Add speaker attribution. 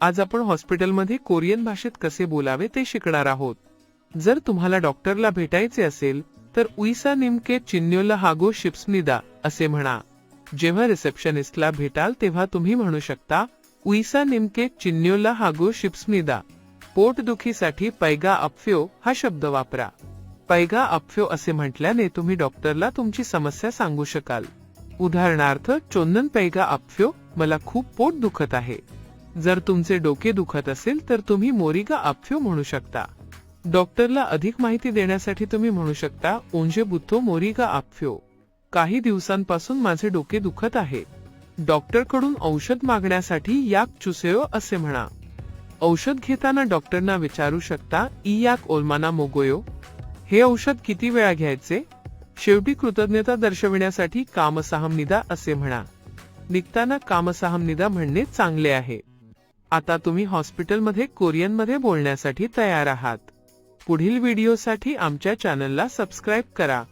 Speaker 1: आज आपण हॉस्पिटलमध्ये कोरियन भाषेत कसे बोलावे ते शिकणार आहोत. जर तुम्हाला डॉक्टरला भेटायचे असेल तर उईसा निमके चिन्योला हागो शिप्सनिदा असे म्हणा. जेव्हा रिसेप्शनिस्टला भेटाल तेव्हा तुम्ही म्हणू शकता उईसा निमके चिन्योला हागो शिप्सनिदा पोटदुखीसाठी पैगा अपफ्यो हा शब्द वापरा. पैगा अपफ्यो असे म्हटल्याने तुम्ही डॉक्टरला तुमची समस्या सांगू शकाल. उदाहरणार्थ चोंदन पैगा अपफ्यो मला खूप पोट दुखत आहे. जर तुमचे डोके दुखत असेल तर तुम्ही मोरिगा अपफ्यो म्हणू शकता. डॉक्टरला अधिक माहिती देण्यासाठी तुम्ही म्हणू शकता ओंजे बुद्धो मोरिगा अपफ्यो काही दिवसांपासून माझे डोके दुखत आहे. डॉक्टरकडून औषध मागण्यासाठी याक चुसेओ असे म्हणा. औषध घेताना डॉक्टरना विचारू शकता ई याक ओलमाना मोगोयो? हे औषध किती वेळा घ्यायचे? शेवटी कृतज्ञता दर्शविण्यासाठी कामसहम निदा असे म्हणा. निघताना कामसाहम निदा म्हणणे चांगले आहे. आता तुम्ही हॉस्पिटलमध्ये कोरियनमध्ये बोलण्यासाठी तयार आहात. पुढील व्हिडिओसाठी आमच्या चॅनलला सबस्क्राईब करा.